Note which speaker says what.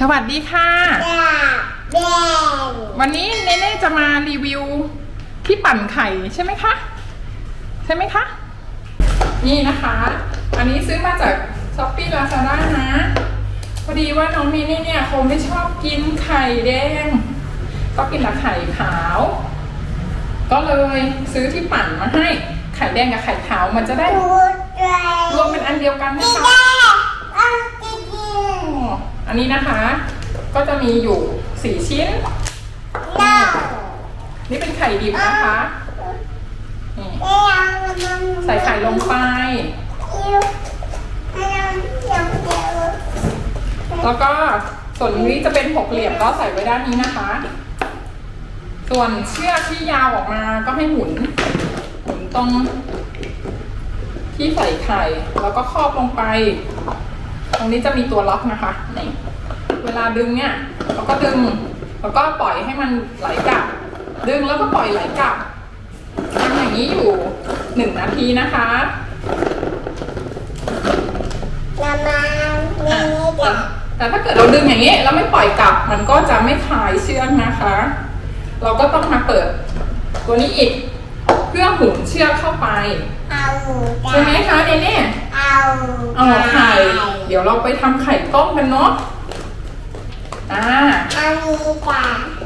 Speaker 1: สวัสดีค่ะ
Speaker 2: แดง
Speaker 1: วันนี้เนเน่จะมารีวิวที่ปั่นไข่ใช่ไหมคะ ใช่ไหมคะ นี่นะคะ อันนี้ซื้อมาจากช้อปปี้ลาซาด้านะ พอดีว่าน้องเนเน่เนี่ยคงไม่ชอบกินไข่แดง ก็กินแต่ไข่ขาว ก็เลยซื้อที่ปั่นมาให้ ไข่แดงกับไข่ขาวมันจะได้
Speaker 2: ดูแดง
Speaker 1: รวมเป็นอันเดียวกันนะ
Speaker 2: นี่
Speaker 1: คะ
Speaker 2: แดงอะจริง
Speaker 1: อั นี้นะคะ ก็จะมีอยู่สี่ชิ้น
Speaker 2: น,
Speaker 1: นี่เป็นไข่ดิบนะคะนี่ใส่ไข่ลงไป แล้วก็ส่วนนี้จะเป็นหกเหลี่ยมก็ใส่ไว้ด้านนี้นะคะ ส่วนเชือกที่ยาวออกมาก็ให้หมุน หมุนตรงที่ใส่ไข่ แล้วก็ครอบลงไป ตรงนี้จะมีตัวล็อกนะคะนี่ เวลาดึงเนี่ยเราก็ดึงแล้วก็ปล่อยให้มันไหลกลับ ดึงแล้วก็ปล่อยไหลกลับทำอย่างนี้อยู่หนึ่งนาทีนะคะ
Speaker 2: น้ำมันนี่
Speaker 1: แต่
Speaker 2: จ้ะ
Speaker 1: แต่ถ้าเกิดเราดึงอย่างนี้แล้วไม่ปล่อยกลับ มันก็จะไม่คลายเชือกนะคะ เราก็ต้องมาเปิด ตัวนี้อีกเพื่อหมุนเชือกเข้าไป
Speaker 2: เอาจ้ะ
Speaker 1: ใช่ไหมคะเนเน่
Speaker 2: เอา
Speaker 1: เอาไข่ เดี๋ยวเราไปทำไข่ต้มกันเนาะ
Speaker 2: 啊。